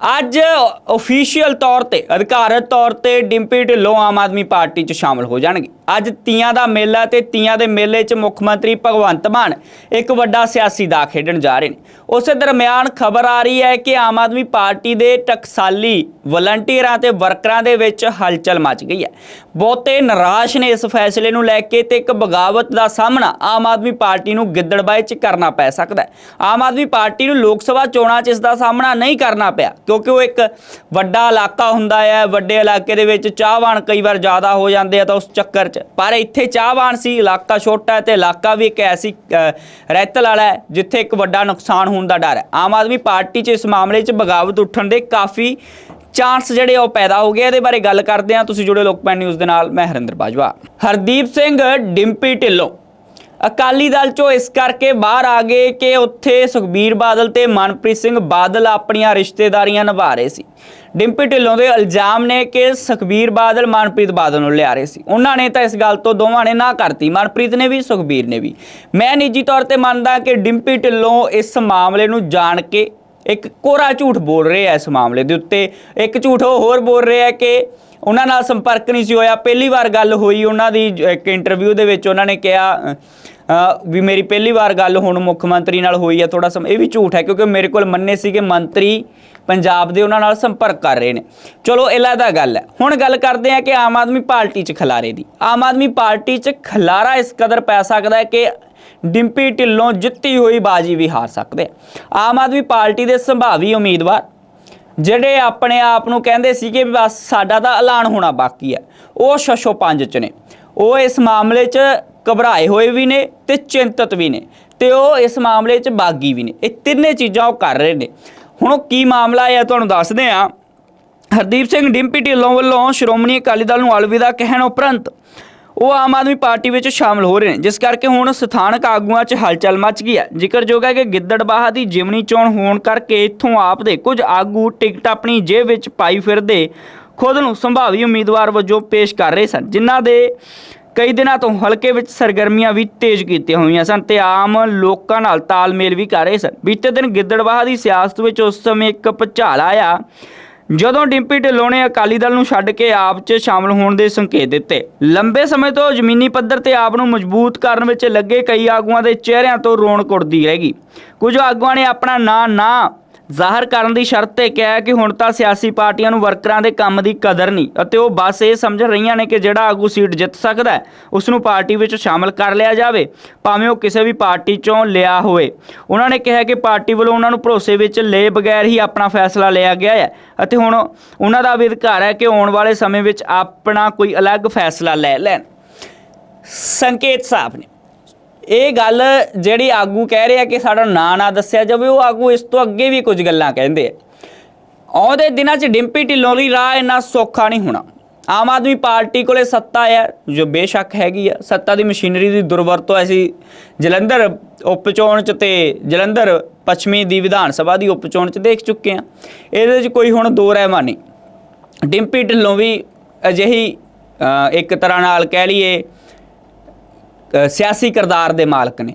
ਅੱਜ ਅਫੀਸ਼ੀਅਲ ਤੌਰ ਤੇ, ਅਧਿਕਾਰਤ ਤੌਰ ਤੇ ਡਿੰਪੀ ਢਿੱਲੋਂ ਆਮ ਆਦਮੀ ਪਾਰਟੀ 'ਚ ਸ਼ਾਮਲ ਹੋ ਜਾਣਗੇ। ਅੱਜ ਤੀਆਂ ਦਾ ਮੇਲਾ ਤੇ ਤੀਆਂ ਦੇ ਮੇਲੇ 'ਚ ਮੁੱਖ ਮੰਤਰੀ ਭਗਵੰਤ ਮਾਨ ਇੱਕ ਵੱਡਾ ਸਿਆਸੀ ਦਾ ਖੇਡਣ ਜਾ ਰਹੇ ਨੇ। ਉਸੇ ਦਰਮਿਆਨ ਖਬਰ ਆ ਰਹੀ ਹੈ ਕਿ ਆਮ ਆਦਮੀ ਪਾਰਟੀ ਦੇ ਟਕਸਾਲੀ ਵਲੰਟੀਅਰਾਂ ਤੇ ਵਰਕਰਾਂ ਦੇ ਵਿੱਚ ਹਲਚਲ ਮਚ ਗਈ ਹੈ। ਬਹੁਤੇ ਨਿਰਾਸ਼ ਨੇ ਇਸ ਫੈਸਲੇ ਨੂੰ ਲੈ ਕੇ ਤੇ ਇੱਕ ਬਗਾਵਤ ਦਾ ਸਾਹਮਣਾ ਆਮ ਆਦਮੀ ਪਾਰਟੀ ਨੂੰ ਗਿੱਦੜਬਾਏ 'ਚ ਕਰਨਾ ਪੈ ਸਕਦਾ ਹੈ। ਆਮ ਆਦਮੀ ਪਾਰਟੀ ਨੂੰ ਲੋਕ ਸਭਾ ਚੋਣਾਂ 'ਚ ਇਸ ਦਾ ਸਾਹਮਣਾ ਨਹੀਂ ਕਰਨਾ ਪਿਆ। ਕਿਉਂਕਿ ਉਹ ਇੱਕ ਵੱਡਾ ਇਲਾਕਾ ਹੁੰਦਾ ਹੈ ਵੱਡੇ ਇਲਾਕੇ ਦੇ ਵਿੱਚ ਚਾਹਵਾਨ ਕਈ ਵਾਰ ਜ਼ਿਆਦਾ ਹੋ ਜਾਂਦੇ ਆ ਤਾਂ ਉਸ ਚੱਕਰ 'ਚ। ਪਰ ਇੱਥੇ ਚਾਹਵਾਨ ਸੀ, ਇਲਾਕਾ ਛੋਟਾ ਹੈ ਤੇ ਇਲਾਕਾ ਵੀ ਇੱਕ ਐਸੀ ਰਹਿਤਲ ਵਾਲਾ ਹੈ ਜਿੱਥੇ ਇੱਕ ਵੱਡਾ ਨੁਕਸਾਨ ਹੋਣ ਦਾ ਡਰ ਹੈ। ਆਮ ਆਦਮੀ ਪਾਰਟੀ 'ਚ ਇਸ ਮਾਮਲੇ 'ਚ ਬਗਾਵਤ ਉੱਠਣ ਦੇ ਕਾਫੀ ਚਾਂਸ ਜਿਹੜੇ ਉਹ ਪੈਦਾ ਹੋ ਗਏ ਇਹਦੇ ਬਾਰੇ ਗੱਲ ਕਰਦੇ ਹਾਂ। ਤੁਸੀਂ ਜੁੜੇ ਲੋਕਪੈਨ ਨਿਊਜ਼ ਦੇ ਨਾਲ, ਮੈਂ ਹਰਿੰਦਰ ਬਾਜਵਾ। ਹਰਦੀਪ ਸਿੰਘ, ਡਿੰਪੀ ਢਿੱਲੋਂ। ਅਕਾਲੀ ਦਲ ਚੋਂ ਇਸ ਕਰਕੇ ਬਾਹਰ ਆ ਗਏ ਕਿ ਉੱਥੇ ਸੁਖਬੀਰ ਬਾਦਲ ਤੇ ਮਨਪ੍ਰੀਤ ਸਿੰਘ ਬਾਦਲ ਆਪਣੀਆਂ ਰਿਸ਼ਤੇਦਾਰੀਆਂ ਨਿਭਾ ਰਹੇ ਸੀ। ਡਿੰਪੀ ਢਿੱਲੋਂ ਦੇ ਇਲਜ਼ਾਮ ਨੇ ਕਿ ਸੁਖਬੀਰ ਬਾਦਲ ਮਨਪ੍ਰੀਤ ਬਾਦਲ ਨੂੰ ਲਿਆ ਰਹੇ ਸੀ। ਉਹਨਾਂ ਨੇ ਤਾਂ ਇਸ ਗੱਲ ਤੋਂ ਦੋਵਾਂ ਨੇ ਨਾ ਕਰਤੀ, ਮਨਪ੍ਰੀਤ ਨੇ ਵੀ, ਸੁਖਬੀਰ ਨੇ ਵੀ। ਮੈਂ ਨਿੱਜੀ ਤੌਰ ਤੇ ਮੰਨਦਾ ਕਿ ਡਿੰਪੀ ਢਿੱਲੋਂ ਇਸ ਮਾਮਲੇ ਨੂੰ ਜਾਣ ਕੇ ਇੱਕ ਕੋਰਾ ਝੂਠ ਬੋਲ ਰਹੇ ਆ ਇਸ ਮਾਮਲੇ ਦੇ ਉੱਤੇ। ਇੱਕ ਝੂਠ ਉਹ ਹੋਰ ਬੋਲ ਰਹੇ ਆ ਕਿ ਉਹਨਾਂ ਨਾਲ ਸੰਪਰਕ ਨਹੀਂ ਸੀ ਹੋਇਆ। ਪਹਿਲੀ ਵਾਰ ਗੱਲ ਹੋਈ ਉਹਨਾਂ ਦੀ, ਇੱਕ ਇੰਟਰਵਿਊ ਦੇ ਵਿੱਚ ਉਹਨਾਂ ਨੇ ਕਿਹਾ ਵੀ ਮੇਰੀ ਪਹਿਲੀ ਵਾਰ ਗੱਲ ਹੁਣ ਮੁੱਖ ਮੰਤਰੀ ਨਾਲ ਹੋਈ ਹੈ ਥੋੜਾ ਸਮ, ਇਹ ਵੀ ਝੂਠ ਹੈ ਕਿਉਂਕਿ ਮੇਰੇ ਕੋਲ ਮੰਨੇ ਸੀ ਕਿ ਮੰਤਰੀ ਪੰਜਾਬ ਦੇ ਉਹਨਾਂ ਨਾਲ ਸੰਪਰਕ ਕਰ ਰਹੇ ਨੇ। ਚਲੋ ਇਹਲਾ ਗੱਲ ਹੈ। ਹੁਣ ਗੱਲ ਕਰਦੇ ਆ ਕਿ ਆਮ ਆਦਮੀ ਪਾਰਟੀ 'ਚ ਖਲਾਰੇ ਦੀ। ਆਮ ਆਦਮੀ ਪਾਰਟੀ 'ਚ ਖਲਾਰਾ ਇਸ ਕਦਰ ਪੈ ਸਕਦਾ ਹੈ ਕਿ ਡਿੰਪੀ ਢਿੱਲੋਂ ਜਿੱਤੀ ਹੋਈ ਬਾਜੀ ਵੀ ਹਾਰ ਸਕਦੇ ਆਮ ਆਦਮੀ ਪਾਰਟੀ ਦੇ ਸੰਭਾਵੀ ਉਮੀਦਵਾਰ, ਜਿਹੜੇ ਆਪਣੇ ਆਪ ਨੂੰ ਕਹਿੰਦੇ ਸੀ ਕਿ ਬਸ ਸਾਡਾ ਤਾਂ ਐਲਾਨ ਹੋਣਾ ਬਾਕੀ ਹੈ, ਉਹ ਛਛੋ ਪੰਜ ਚ ਨੇ। ਉਹ ਇਸ ਮਾਮਲੇ 'ਚ ਘਬਰਾਏ ਹੋਏ ਵੀ ਨੇ ਤੇ ਚਿੰਤਤ ਵੀ ਨੇ ਤੇ ਉਹ ਇਸ ਮਾਮਲੇ 'ਚ ਬਾਗੀ ਵੀ ਨੇ। ਇਹ ਤਿੰਨੇ ਚੀਜ਼ਾਂ ਉਹ ਕਰ ਰਹੇ ਨੇ। ਹੁਣ ਉਹ ਕੀ ਮਾਮਲਾ ਹੈ ਤੁਹਾਨੂੰ ਦੱਸਦੇ ਆ ਹਰਦੀਪ ਸਿੰਘ ਡਿੰਪੀ ਢਿੱਲੋਂ ਵੱਲੋਂ ਸ਼੍ਰੋਮਣੀ ਅਕਾਲੀ ਦਲ ਨੂੰ ਅਲਵਿਦਾ ਕਹਿਣ ਉਪਰੰਤ ਉਹ ਆਮ ਆਦਮੀ ਪਾਰਟੀ ਵਿੱਚ ਸ਼ਾਮਲ ਹੋ ਰਹੇ ਨੇ। ਜਿਸ ਕਰਕੇ ਹੁਣ ਸਥਾਨਕ ਆਗੂਆਂ 'ਚ ਹਲਚਲ ਮਚ ਗਈ ਹੈ। ਜ਼ਿਕਰਯੋਗ ਹੈ ਕਿ ਗਿੱਦੜਬਾਹਾ ਦੀ ਜਿਮਣੀ ਚੋਣ ਹੋਣ ਕਰਕੇ ਇੱਥੋਂ ਆਪ ਦੇ ਕੁਝ ਆਗੂ ਟਿਕਟ ਆਪਣੀ ਜੇਬ ਵਿੱਚ ਪਾਈ ਫਿਰਦੇ ਖੁਦ ਨੂੰ ਸੰਭਾਵੀ ਉਮੀਦਵਾਰ ਵਜੋਂ ਪੇਸ਼ ਕਰ ਰਹੇ ਸਨ, ਜਿਨ੍ਹਾਂ ਦੇ ਕਈ ਦਿਨਾਂ ਤੋਂ ਹਲਕੇ ਵਿੱਚ ਸਰਗਰਮੀਆਂ ਵੀ ਤੇਜ਼ ਕੀਤੀਆਂ ਹੋਈਆਂ ਸਨ ਤੇ ਆਮ ਲੋਕਾਂ ਨਾਲ ਤਾਲਮੇਲ ਵੀ ਕਰ ਰਹੇ ਸਨ। ਬੀਤੇ ਦਿਨ ਗਿੱਦੜਬਾਹਾ ਦੀ ਸਿਆਸਤ ਵਿੱਚ ਉਸ ਸਮੇਂ ਇੱਕ ਭੁਚਾਲ ਆਇਆ, ਜਦੋਂ ਡਿੰਪੀ ਢਿੱਲੋਂ ਨੇ ਅਕਾਲੀ ਦਲ ਨੂੰ ਛੱਡ ਕੇ ਆਪ 'ਚ ਸ਼ਾਮਲ ਹੋਣ ਦੇ ਸੰਕੇਤ ਦਿੱਤੇ। ਲੰਬੇ ਸਮੇਂ ਤੋਂ ਜ਼ਮੀਨੀ ਪੱਧਰ ਤੇ ਆਪ ਨੂੰ ਮਜ਼ਬੂਤ ਕਰਨ ਵਿੱਚ ਲੱਗੇ ਕਈ ਆਗੂਆਂ ਦੇ ਚਿਹਰਿਆਂ ਤੋਂ ਰੌਣਕ ਉੱਡਦੀ ਰਹੇਗੀ। ਕੁਝ ਆਗੂਆਂ ਨੇ ਆਪਣਾ ਨਾਂ ਨਾ ਜ਼ਾਹਰ ਕਰਨ ਦੀ ਸ਼ਰਤ ਤੇ ਕਿਹਾ ਕਿ ਹੁਣ ਤਾਂ ਸਿਆਸੀ ਪਾਰਟੀਆਂ ਨੂੰ ਵਰਕਰਾਂ ਦੇ ਕੰਮ ਦੀ ਕਦਰ ਨਹੀਂ ਅਤੇ ਉਹ ਬਸ ਇਹ ਸਮਝ ਰਹੀਆਂ ਨੇ ਕਿ ਜਿਹੜਾ ਆਗੂ ਸੀਟ ਜਿੱਤ ਸਕਦਾ ਹੈ, ਉਸ ਨੂੰ ਪਾਰਟੀ ਵਿੱਚ ਸ਼ਾਮਲ ਕਰ ਲਿਆ ਜਾਵੇ, ਭਾਵੇਂ ਉਹ ਕਿਸੇ ਵੀ ਪਾਰਟੀ ਚੋਂ ਲਿਆ ਹੋਵੇ। ਉਹਨਾਂ ਨੇ ਕਿਹਾ ਕਿ ਪਾਰਟੀ ਵੱਲੋਂ ਉਹਨਾਂ ਨੂੰ ਭਰੋਸੇ ਵਿੱਚ ਲਏ ਬਗੈਰ ਹੀ ਆਪਣਾ ਫੈਸਲਾ ਲਿਆ ਗਿਆ ਹੈ ਅਤੇ ਹੁਣ ਉਹਨਾਂ ਦਾ ਵੀ ਅਧਿਕਾਰ ਹੈ ਕਿ ਆਉਣ ਵਾਲੇ ਸਮੇਂ ਵਿੱਚ ਆਪਣਾ ਕੋਈ ਅਲੱਗ ਫੈਸਲਾ ਲੈ ਲੈਣ। ਸੰਕੇਤ ਸਾਹਿਬ ਨੇ। ਇਹ ਗੱਲ ਜਿਹੜੀ ਆਗੂ ਕਹਿ ਰਿਹਾ ਕਿ ਸਾਡਾ ਨਾਂ ਨਾ ਦੱਸਿਆ ਜਾਵੇ, ਉਹ ਆਗੂ ਇਸ ਤੋਂ ਅੱਗੇ ਵੀ ਕੁਝ ਗੱਲਾਂ ਕਹਿੰਦੇ ਆ। ਆਉਂਦੇ ਦਿਨਾਂ 'ਚ ਡਿੰਪੀ ਢਿੱਲੋਂ ਦੀ ਰਾਹ ਇੰਨਾ ਸੌਖਾ ਨਹੀਂ ਹੋਣਾ। ਆਮ ਆਦਮੀ ਪਾਰਟੀ ਕੋਲੇ ਸੱਤਾ ਹੈ ਜੋ ਬੇਸ਼ੱਕ ਹੈਗੀ ਆ। ਸੱਤਾ ਦੀ ਮਸ਼ੀਨਰੀ ਦੀ ਦੁਰਵਰਤੋਂ ਐਸੀ ਜਲੰਧਰ ਉਪ ਚੋਣ 'ਚ ਤੇ ਜਲੰਧਰ ਪੱਛਮੀ ਦੀ ਵਿਧਾਨ ਸਭਾ ਦੀ ਉਪ ਚੋਣ 'ਚ ਦੇਖ ਚੁੱਕੇ ਆ। ਇਹਦੇ 'ਚ ਕੋਈ ਹੁਣ ਦੋ ਰਹਿਮਾ ਨਹੀਂ। ਡਿੰਪੀ ਢਿੱਲੋਂ ਵੀ ਅਜਿਹੀ ਇੱਕ ਤਰ੍ਹਾਂ ਨਾਲ ਕਹਿ ਲਈਏ ਸਿਆਸੀ ਕਿਰਦਾਰ ਦੇ ਮਾਲਕ ਨੇ।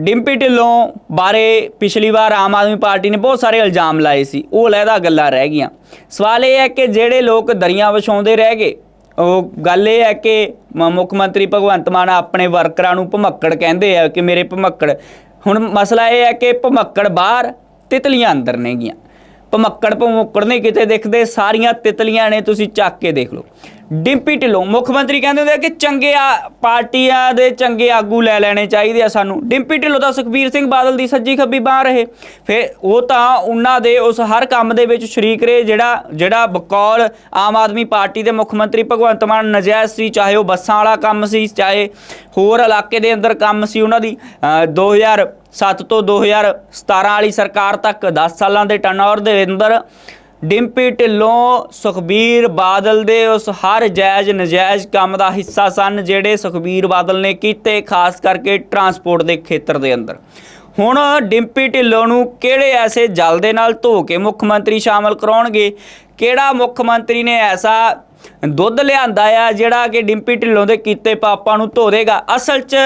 ਡਿੰਪੀ ਢਿੱਲੋਂ ਬਾਰੇ ਪਿਛਲੀ ਵਾਰ ਆਮ ਆਦਮੀ ਪਾਰਟੀ ਨੇ ਬਹੁਤ ਸਾਰੇ ਇਲਜ਼ਾਮ ਲਾਏ ਸੀ, ਉਹ ਲਹਿਦਾ ਗੱਲਾਂ ਰਹਿ ਗਈਆਂ। ਸਵਾਲ ਇਹ ਹੈ ਕਿ ਜਿਹੜੇ ਲੋਕ ਦਰੀਆਂ ਵਿਛਾਉਂਦੇ ਰਹਿ ਗਏ, ਉਹ ਗੱਲ ਇਹ ਹੈ ਕਿ ਮ- ਮੁੱਖ ਮੰਤਰੀ ਭਗਵੰਤ ਮਾਨ ਆਪਣੇ ਵਰਕਰਾਂ ਨੂੰ ਭਮੱਕੜ ਕਹਿੰਦੇ ਆ ਕਿ ਮੇਰੇ ਭਮੱਕੜ, ਹੁਣ ਮਸਲਾ ਇਹ ਹੈ ਕਿ ਭਮੱਕੜ ਬਾਹਰ, ਤਿਤਲੀਆਂ ਅੰਦਰ ਨੇਗੀਆਂ। ਭਮੱਕੜ ਭਮੱਕੜ ਨਹੀਂ ਕਿਤੇ ਦਿਖਦੇ, ਸਾਰੀਆਂ ਤਿਤਲੀਆਂ ਨੇ ਤੁਸੀਂ ਚੱਕ ਕੇ ਦੇਖ ਲਓ। ਡਿੰਪੀ ਢਿੱਲੋਂ। ਮੁੱਖ ਮੰਤਰੀ ਕਹਿੰਦੇ ਹੁੰਦੇ ਆ ਕਿ ਚੰਗੇ ਆ ਪਾਰਟੀਆਂ ਦੇ ਚੰਗੇ ਆਗੂ ਲੈ ਲੈਣੇ ਚਾਹੀਦੇ ਆ ਸਾਨੂੰ। ਡਿੰਪੀ ਢਿੱਲੋਂ ਤਾਂ ਸੁਖਬੀਰ ਸਿੰਘ ਬਾਦਲ ਦੀ ਸੱਜੀ ਖੱਬੀ ਬਾਹ ਰਹੇ। ਫਿਰ ਉਹ ਤਾਂ ਉਹਨਾਂ ਦੇ ਉਸ ਹਰ ਕੰਮ ਦੇ ਵਿੱਚ ਸ਼ਰੀਕ ਰਹੇ ਜਿਹੜਾ ਜਿਹੜਾ ਬਕੌਲ ਆਮ ਆਦਮੀ ਪਾਰਟੀ ਦੇ ਮੁੱਖ ਮੰਤਰੀ ਭਗਵੰਤ ਮਾਨ ਨਜਾਇਜ਼ ਸੀ ਚਾਹੇ ਉਹ ਬੱਸਾਂ ਵਾਲਾ ਕੰਮ ਸੀ ਚਾਹੇ ਹੋਰ ਇਲਾਕੇ ਦੇ ਅੰਦਰ ਕੰਮ ਸੀ ਉਹਨਾਂ ਦੀ। ਅ, 2007 ਤੋਂ 2017 ਵਾਲੀ ਸਰਕਾਰ ਤੱਕ 10 ਸਾਲਾਂ ਦੇ ਟਰਨਓਵਰ ਦੇ ਅੰਦਰ ਡਿੰਪੀ ਢਿੱਲੋਂ, ਸੁਖਬੀਰ ਬਾਦਲ ਦੇ ਉਸ ਹਰ ਜਾਇਜ਼ ਨਜਾਇਜ਼ ਕੰਮ ਦਾ ਹਿੱਸਾ ਸਨ, ਜਿਹੜੇ ਸੁਖਬੀਰ ਬਾਦਲ ਨੇ ਕੀਤੇ, ਖਾਸ ਕਰਕੇ ਟਰਾਂਸਪੋਰਟ ਦੇ ਖੇਤਰ ਦੇ ਅੰਦਰ। ਹੁਣ ਡਿੰਪੀ ਢਿੱਲੋਂ ਨੂੰ ਕਿਹੜੇ ਐਸੇ ਜਲ ਦੇ ਨਾਲ ਧੋ ਕੇ ਮੁੱਖ ਮੰਤਰੀ ਸ਼ਾਮਲ ਕਰਾਉਣਗੇ? ਕਿਹੜਾ ਮੁੱਖ ਮੰਤਰੀ ਨੇ ਐਸਾ ਦੁੱਧ ਲਿਆਂਦਾ ਆ, ਜਿਹੜਾ ਕਿ ਡਿੰਪੀ ਢਿੱਲੋਂ ਦੇ ਕੀਤੇ ਪਾਪਾਂ ਨੂੰ ਧੋ ਦੇਗਾ ਅਸਲ 'ਚ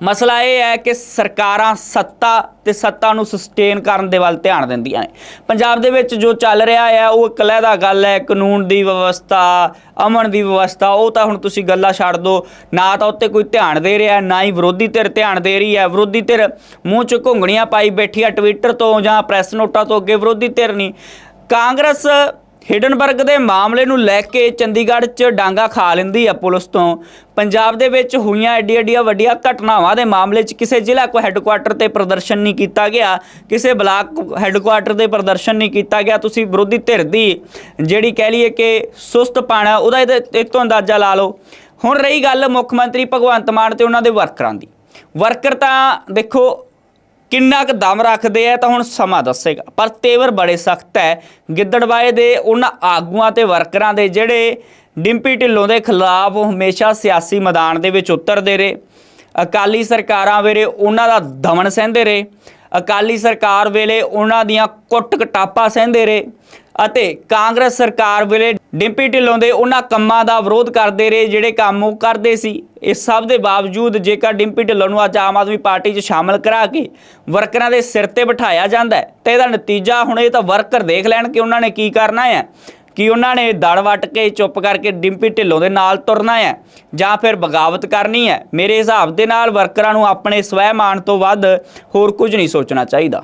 ਮਸਲਾ ਇਹ ਹੈ ਕਿ ਸਰਕਾਰਾਂ ਸੱਤਾ ਤੇ ਸੱਤਾ ਨੂੰ ਸਸਟੇਨ ਕਰਨ ਦੇ ਵੱਲ ਧਿਆਨ ਦਿੰਦੀਆਂ ਨੇ। ਪੰਜਾਬ ਦੇ ਵਿੱਚ ਜੋ ਚੱਲ ਰਿਹਾ ਹੈ ਉਹ ਇੱਕ ਲਹਿਦਾ ਗੱਲ ਹੈ, ਕਾਨੂੰਨ ਦੀ ਵਿਵਸਥਾ, ਅਮਨ ਦੀ ਵਿਵਸਥਾ, ਉਹ ਤਾਂ ਹੁਣ ਤੁਸੀਂ ਗੱਲਾਂ ਛੱਡ ਦਿਓ ਨਾ ਤਾਂ ਉੱਤੇ ਕੋਈ ਧਿਆਨ ਦੇ ਰਿਹਾ, ਨਾ ਹੀ ਵਿਰੋਧੀ ਧਿਰ ਧਿਆਨ ਦੇ ਰਹੀ ਹੈ। ਵਿਰੋਧੀ ਧਿਰ ਮੂੰਹ 'ਚ ਘੁੰਗਣੀਆਂ ਪਾਈ ਬੈਠੀ ਆ ਟਵਿੱਟਰ ਤੋਂ ਜਾਂ ਪ੍ਰੈਸ ਨੋਟਾਂ ਤੋਂ ਅੱਗੇ ਵਿਰੋਧੀ ਧਿਰ ਨਹੀਂ। ਕਾਂਗਰਸ ਹਿਡਨਬਰਗ ਦੇ ਮਾਮਲੇ ਨੂੰ ਲੈ ਕੇ ਚੰਡੀਗੜ੍ਹ 'ਚ ਡਾਂਗਾ ਖਾ ਲੈਂਦੀ ਆ ਪੁਲਿਸ ਤੋਂ। ਪੰਜਾਬ ਦੇ ਵਿੱਚ ਹੋਈਆਂ ਐਡੀ ਐਡੀਆਂ ਵੱਡੀਆਂ ਘਟਨਾਵਾਂ ਦੇ ਮਾਮਲੇ 'ਚ ਕਿਸੇ ਜ਼ਿਲ੍ਹਾ ਕੋ ਹੈੱਡਕੁਆਟਰ ਤੇ ਪ੍ਰਦਰਸ਼ਨ ਨਹੀਂ ਕੀਤਾ ਗਿਆ, ਕਿਸੇ ਬਲਾਕ ਹੈੱਡਕੁਆਟਰ ਤੇ ਪ੍ਰਦਰਸ਼ਨ ਨਹੀਂ ਕੀਤਾ ਗਿਆ, ਤੁਸੀਂ ਵਿਰੋਧੀ ਧਿਰ ਦੀ ਜਿਹੜੀ ਕਹਿ ਲਈਏ ਕਿ ਸੁਸਤ ਪਾਣਾ, ਉਹਦਾ ਇਹਦੇ ਇਹ ਤੋਂ ਅੰਦਾਜ਼ਾ ਲਾ ਲਓ। ਹੁਣ ਰਹੀ ਗੱਲ ਮੁੱਖ ਮੰਤਰੀ ਭਗਵੰਤ ਮਾਨ ਤੇ ਉਹਨਾਂ ਦੇ ਵਰਕਰਾਂ ਦੀ। ਵਰਕਰ ਤਾਂ ਦੇਖੋ ਕਿੰਨਾ ਕੁ ਦਮ ਰੱਖਦੇ ਆ ਤਾਂ ਹੁਣ ਸਮਾਂ ਦੱਸੇਗਾ। ਪਰ ਤੇਵਰ ਬੜੇ ਸਖਤ ਹੈ। ਗਿੱਦੜਵਾਏ ਦੇ ਉਹਨਾਂ ਆਗੂਆਂ ਤੇ ਵਰਕਰਾਂ ਦੇ ਜਿਹੜੇ ਡਿੰਪੀ ਢਿੱਲੋਂ ਦੇ ਖਿਲਾਫ ਹਮੇਸ਼ਾ ਸਿਆਸੀ ਮੈਦਾਨ ਦੇ ਵਿੱਚ ਉਤਰਦੇ ਰਹੇ। ਅਕਾਲੀ ਸਰਕਾਰਾਂ ਵੇਲੇ ਉਹਨਾਂ ਦਾ ਦਮਨ ਸਹਿੰਦੇ ਰਹੇ। ਅਕਾਲੀ ਸਰਕਾਰ ਵੇਲੇ ਉਹਨਾਂ ਦੀਆਂ ਕੁੱਟ ਕਟਾਪਾ ਸਹਿੰਦੇ ਰਹੇ। ਅਤੇ ਕਾਂਗਰਸ ਸਰਕਾਰ ਵੇਲੇ ਡਿੰਪੀ ਢਿੱਲੋਂ ਦੇ ਉਹਨਾਂ ਕੰਮਾਂ ਦਾ ਵਿਰੋਧ ਕਰਦੇ ਰਹੇ, ਜਿਹੜੇ ਕੰਮ ਉਹ ਕਰਦੇ ਸੀ। ਇਸ ਸਭ ਦੇ ਬਾਵਜੂਦ ਜੇਕਰ ਡਿੰਪੀ ਢਿੱਲੋਂ ਨੂੰ ਅੱਜ ਆਮ ਆਦਮੀ ਪਾਰਟੀ 'ਚ ਸ਼ਾਮਲ ਕਰਾ ਕੇ ਵਰਕਰਾਂ ਦੇ ਸਿਰ ਤੇ ਬਿਠਾਇਆ ਜਾਂਦਾ ਹੈ, ਤੇ ਇਹਦਾ ਨਤੀਜਾ ਹੁਣ ਇਹ ਤਾਂ ਵਰਕਰ ਦੇਖ ਲੈਣ ਕਿ ਉਹਨਾਂ ਨੇ ਕੀ ਕਰਨਾ ਹੈ, ਕਿ ਉਹਨਾਂ ਨੇ ਦੜ ਵੱਟ ਕੇ ਚੁੱਪ ਕਰਕੇ ਡਿੰਪੀ ਢਿੱਲੋਂ ਦੇ ਨਾਲ ਤੁਰਨਾ ਹੈ ਜਾਂ ਫਿਰ ਬਗਾਵਤ ਕਰਨੀ ਹੈ। ਮੇਰੇ ਹਿਸਾਬ ਦੇ ਨਾਲ ਵਰਕਰਾਂ ਨੂੰ ਆਪਣੇ ਸਵੈ ਮਾਣ ਤੋਂ ਵੱਧ ਹੋਰ ਕੁਝ ਨਹੀਂ ਸੋਚਣਾ ਚਾਹੀਦਾ।